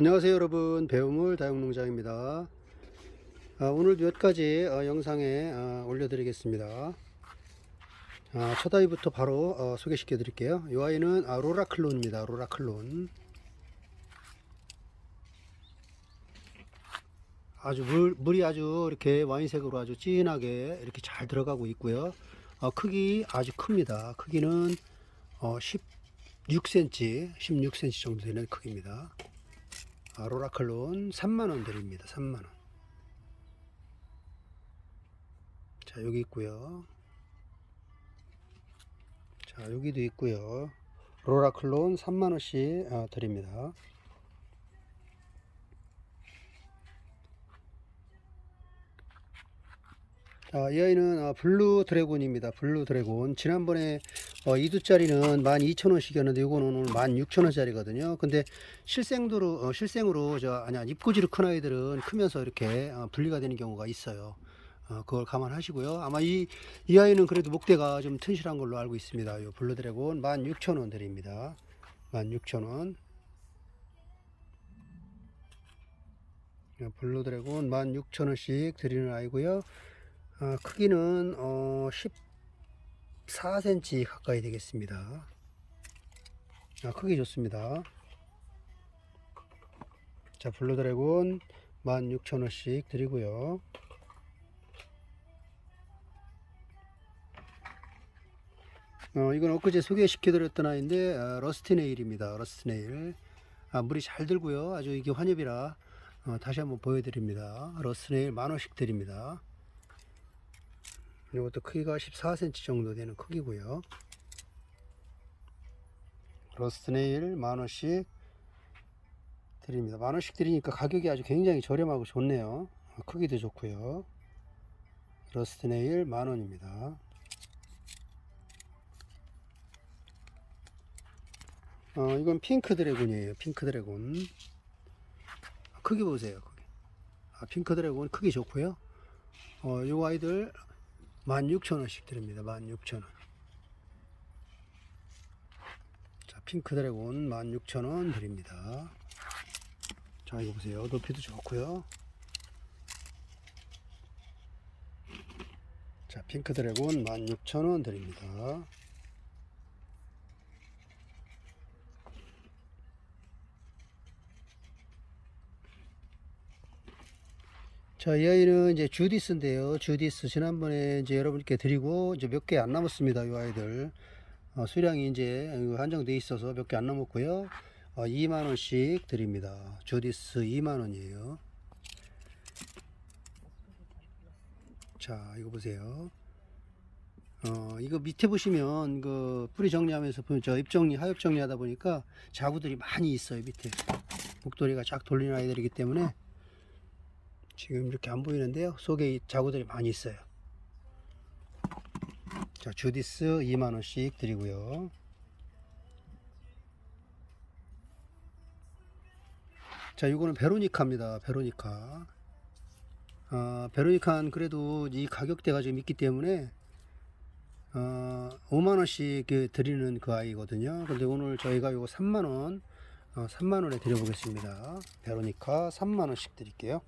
안녕하세요 여러분. 배우물 다육농장입니다. 아, 오늘 몇 가지 어, 영상에 어, 올려드리겠습니다. 아, 첫 아이부터 바로 어, 소개시켜 드릴게요. 이 아이는 아, 로라클론입니다. 로라클론. 아주 물, 물이 아주 이렇게 와인색으로 아주 진하게 이렇게 잘 들어가고 있고요. 어, 크기 아주 큽니다. 크기는 어, 16cm 16cm 정도 되는 크기입니다. 아, 로라클론 3만원 드립니다. 3만원. 자 여기 있고요. 자 여기도 있고요. 로라클론 3만원씩 아, 드립니다. 자, 이 아이는 아, 블루 드래곤입니다. 블루 드래곤. 지난번에 어, 2두짜리는 12,000원씩이었는데 이거는 오늘 16,000원짜리거든요. 근데 실생도로 어, 실생으로 저 아니야 입고지로 큰 아이들은 크면서 이렇게 어, 분리가 되는 경우가 있어요. 어, 그걸 감안하시고요. 아마 이, 이 아이는 그래도 목대가 좀 튼실한 걸로 알고 있습니다. 이 블루 드래곤 16,000원 드립니다. 16,000원. 블루 드래곤 16,000원씩 드리는 아이고요. 아, 크기는 어, 14cm 가까이 되겠습니다. 아, 크기 좋습니다. 자, 블루 드래곤 16,000원씩 드리고요. 어, 이건 엊그제 소개시켜드렸던 아이인데 아, 러스트 네일입니다. 러스트 네일. 아, 물이 잘 들고요. 아주 이게 환엽이라 어, 다시 한번 보여드립니다. 러스트 네일 만원씩 드립니다. 이것도 크기가 14cm 정도 되는 크기고요. 러스트네일 만원씩 드립니다. 만원씩 드리니까 가격이 아주 굉장히 저렴하고 좋네요. 아, 크기도 좋고요. 러스트네일 만원입니다. 어, 이건 핑크 드래곤이에요. 핑크 드래곤. 크기 보세요. 크기. 아, 핑크 드래곤 크기 좋고요. 어, 요 아이들 16,000원씩 드립니다. 16,000원. 자, 핑크 드래곤 16,000원 드립니다. 자, 이거 보세요. 높이도 좋고요. 자, 핑크 드래곤 16,000원 드립니다. 자, 이 아이는 이제 주디스인데요. 주디스 지난번에 이제 여러분께 드리고 이제 몇 개 안 남았습니다. 이 아이들 어, 수량이 이제 한정돼 있어서 몇 개 안 남았고요. 어, 2만 원씩 드립니다. 주디스 2만 원이에요. 자, 이거 보세요. 어, 이거 밑에 보시면 그 뿌리 정리하면서 보면 저 입정리, 하엽 정리하다 보니까 자구들이 많이 있어요. 밑에 목도리가 쫙 돌리는 아이들이기 때문에. 지금 이렇게 안 보이는데요. 속에 이 자구들이 많이 있어요. 자, 주디스 2만원씩 드리고요. 자, 이거는 베로니카입니다. 베로니카. 아, 베로니카는 그래도 이 가격대가 지금 있기 때문에 어, 5만원씩 그 드리는 그 아이거든요. 근데 오늘 저희가 요거 3만원, 어, 3만원에 드려보겠습니다. 베로니카 3만원씩 드릴게요.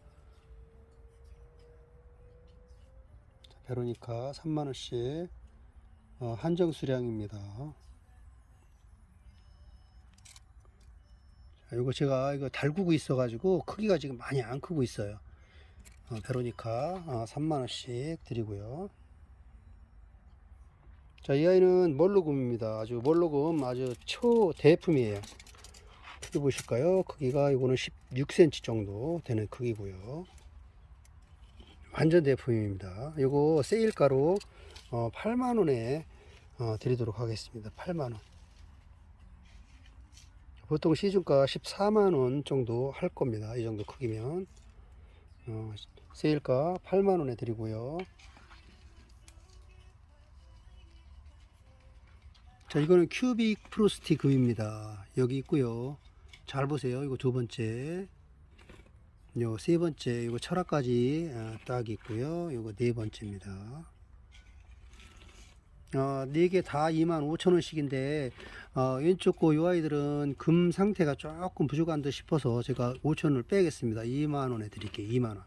베로니카 3만원씩 어, 한정 수량입니다. 자, 이거 제가 이거 달구고 있어가지고 크기가 지금 많이 안 크고 있어요. 어, 베로니카 어, 3만원씩 드리고요. 자, 이 아이는 멀로금입니다. 아주 멀로금 아주 초대품이에요. 크기 보실까요? 크기가 이거는 16cm 정도 되는 크기고요. 완전 대품입니다. 이거 세일가로 어, 8만원에 어, 드리도록 하겠습니다. 8만원. 보통 시중가 14만원 정도 할 겁니다. 이 정도 크기면. 어, 세일가 8만원에 드리고요. 자, 이거는 큐빅 프로스티 금입니다. 여기 있고요. 잘 보세요. 이거 두 번째. 요 세 번째 이거 철학까지 어, 딱 있고요. 요거 네 번째입니다. 어, 4개 다 25,000원씩인데, 어, 왼쪽 거 요 아이들은 금 상태가 조금 부족한 듯 싶어서 제가 5,000원을 빼겠습니다. 2만원에 드릴게요. 2만원.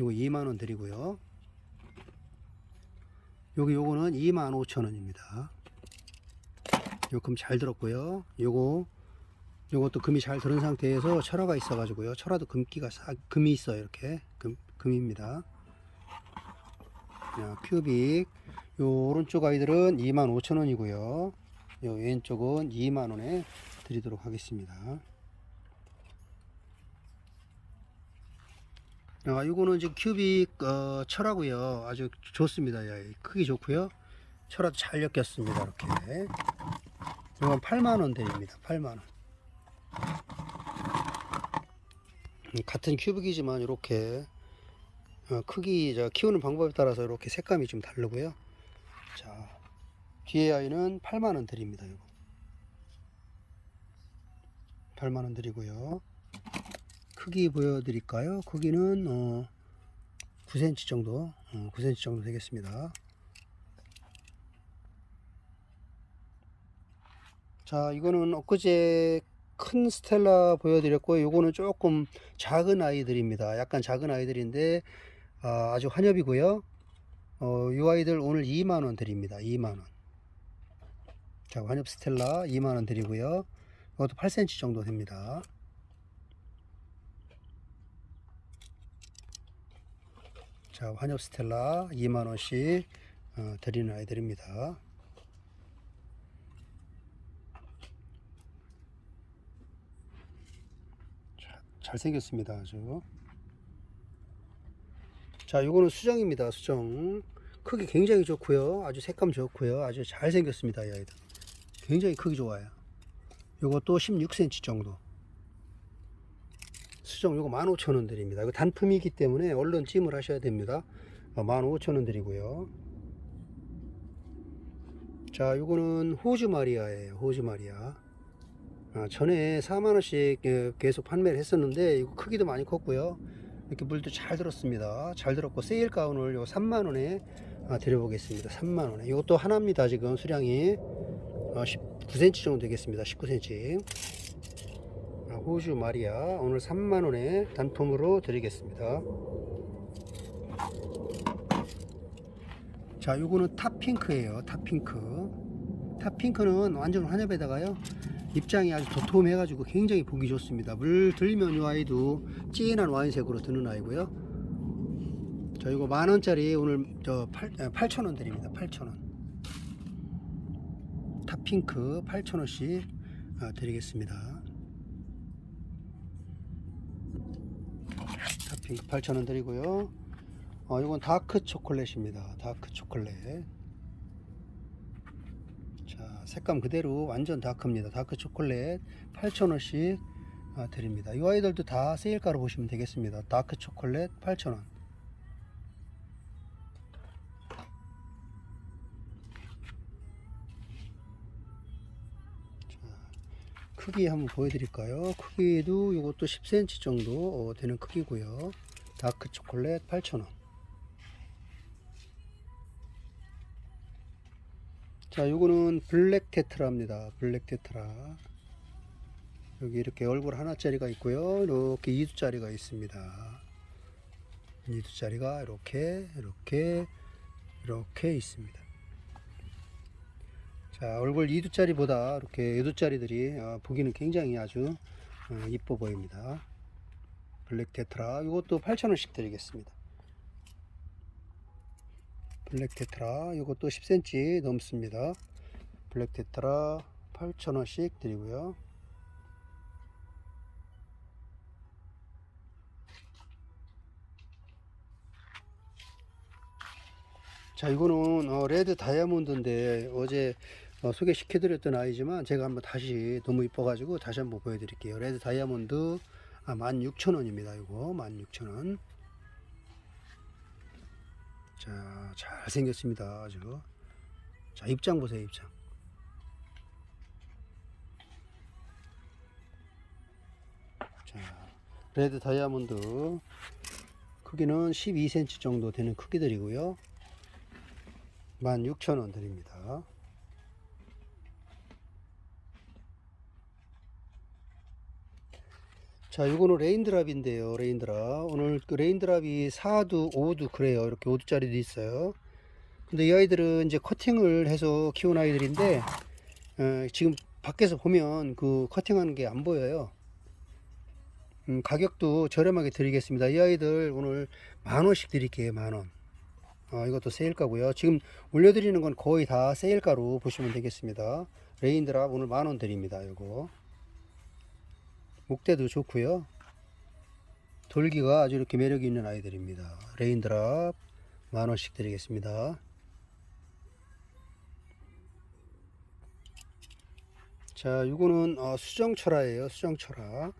요거 2만원 드리고요. 여기 요거는 25,000원입니다. 요금 잘 들었고요. 요거, 요것도 금이 잘 들은 상태에서 철화가 있어 가지고요. 철화도 금기가 싹, 금이 있어요. 이렇게. 금, 금입니다. 자, 큐빅. 요 오른쪽 아이들은 25,000원이고요. 요 왼쪽은 2만원에 드리도록 하겠습니다. 아, 요거는 지금 큐빅 어, 철하고요. 아주 좋습니다. 야, 크기 좋고요. 철화도 잘 엮였습니다. 이렇게. 이건 8만원 드립니다. 8만원. 음, 같은 큐빅이지만 이렇게 어, 크기 저 키우는 방법에 따라서 이렇게 색감이 좀 다르고요. 자 뒤에 아이는 8만 원 드립니다. 이거 8만 원 드리고요. 크기 보여드릴까요? 크기는 어, 9cm 정도, 어, 9cm 정도 되겠습니다. 자, 이거는 엊그제 큰 스텔라 보여드렸고, 요거는 조금 작은 아이들입니다. 약간 작은 아이들인데, 아, 아주 환엽이고요. 어, 이 아이들 오늘 2만원 드립니다. 2만원. 자, 환엽 스텔라 2만원 드리고요. 이것도 8cm 정도 됩니다. 자, 환엽 스텔라 2만원씩 어, 드리는 아이들입니다. 잘생겼습니다. 아주. 자, 요거는 수정입니다. 수정. 크기 굉장히 좋고요. 아주 색감 좋고요. 아주 잘생겼습니다. 이 아이들. 굉장히 크기 좋아요. 요것도 16cm 정도. 수정 요거 15,000원 드립니다. 이거 단품이기 때문에 얼른 찜을 하셔야 됩니다. 15,000원 드리고요. 자, 요거는 호주 마리아예요. 호주 마리아. 아, 전에 4만원씩 예, 계속 판매를 했었는데 이거 크기도 많이 컸고요. 이렇게 물도 잘 들었습니다. 잘 들었고 세일 가운을 요 3만원에 아, 드려보겠습니다. 3만원에. 이것도 하나입니다. 지금 수량이 어, 19cm 정도 되겠습니다. 19cm. 아, 호주 마리아 오늘 3만원에 단품으로 드리겠습니다. 자, 요거는 탑핑크예요. 탑핑크. 탑핑크는 완전 환엽에다가요. 입장이 아주 도톰해 가지고 굉장히 보기 좋습니다. 물 들면 이 아이도 진한 와인색으로 드는 아이고요. 자, 이거 만 원짜리 오늘 저 8, 8천 원 드립니다. 8천 원. 탑핑크 8천 원씩 어, 드리겠습니다. 탑핑크 8천 원 드리고요. 어, 이건 다크 초콜릿입니다. 다크 초콜릿. 자, 색감 그대로 완전 다크입니다. 다크 초콜릿 8,000원씩 아, 드립니다. 이 아이들도 다 세일가로 보시면 되겠습니다. 다크 초콜릿 8,000원. 크기 한번 보여드릴까요? 크기도 이것도 10cm 정도 어, 되는 크기고요. 다크 초콜릿 8,000원. 자, 요거는 블랙 테트라입니다. 블랙 테트라. 여기 이렇게 얼굴 하나짜리가 있고요. 이렇게 2두짜리가 있습니다. 2두짜리가 이렇게, 이렇게, 이렇게 있습니다. 자, 얼굴 2두짜리보다 이렇게 2두짜리들이 어, 보기는 굉장히 아주 어, 이뻐 보입니다. 블랙 테트라. 이것도 8,000원씩 드리겠습니다. 블랙 테트라 이것도 10cm 넘습니다. 블랙 테트라 8,000원씩 드리고요. 자 이거는 어, 레드 다이아몬드인데 어제 어, 소개시켜 드렸던 아이지만 제가 한번 다시 너무 이뻐 가지고 다시 한번 보여 드릴게요. 레드 다이아몬드 아, 16,000원입니다 이거. 16,000원 자, 잘 생겼습니다. 아주. 자, 입장 보세요, 입장. 자, 레드 다이아몬드 크기는 12cm 정도 되는 크기들이고요. 16,000원 드립니다. 자, 이거는 레인드랍인데요. 레인드랍. 오늘 그 레인드랍이 4두, 5두 그래요. 이렇게 5두짜리도 있어요. 근데 이 아이들은 이제 커팅을 해서 키운 아이들인데 어, 지금 밖에서 보면 그 커팅하는 게 안 보여요. 음, 가격도 저렴하게 드리겠습니다. 이 아이들 오늘 만 원씩 드릴게요. 만 원. 어, 이것도 세일가고요. 지금 올려드리는 건 거의 다 세일가로 보시면 되겠습니다. 레인드랍 오늘 만 원 드립니다. 이거 목대도 좋고요. 돌기가 아주 이렇게 매력이 있는 아이들입니다. 레인드랍 만 원씩 드리겠습니다. 자, 이거는 어, 수정철화예요. 수정철화.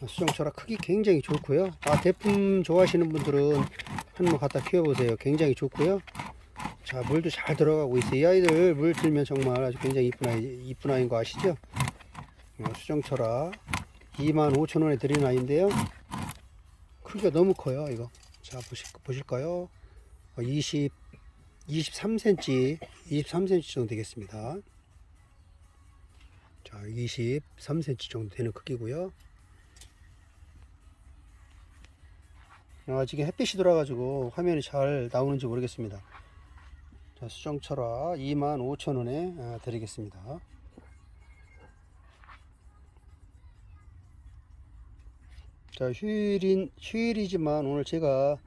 어, 수정철화 크기 굉장히 좋고요. 아, 대품 좋아하시는 분들은 한번 갖다 키워보세요. 굉장히 좋고요. 자, 물도 잘 들어가고 있어요. 이 아이들 물 들면 정말 아주 굉장히 이쁜 아이, 이쁜 아이인 거 아시죠? 어, 수정철화 25,000원에 드리는 아이인데요. 크기가 너무 커요, 이거. 자, 보실, 보실까요? 어, 20, 23cm, 23cm 정도 되겠습니다. 자, 23cm 정도 되는 크기고요. 아, 지금 햇빛이 들어가지고 화면이 잘 나오는지 모르겠습니다. 자, 수정철화 25,000원에 아, 드리겠습니다. 자, 휴일인, 휴일이지만 오늘 제가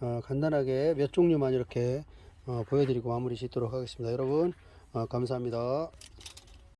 어, 간단하게 몇 종류만 이렇게 어, 보여드리고 마무리 짓도록 하겠습니다. 여러분, 어, 감사합니다.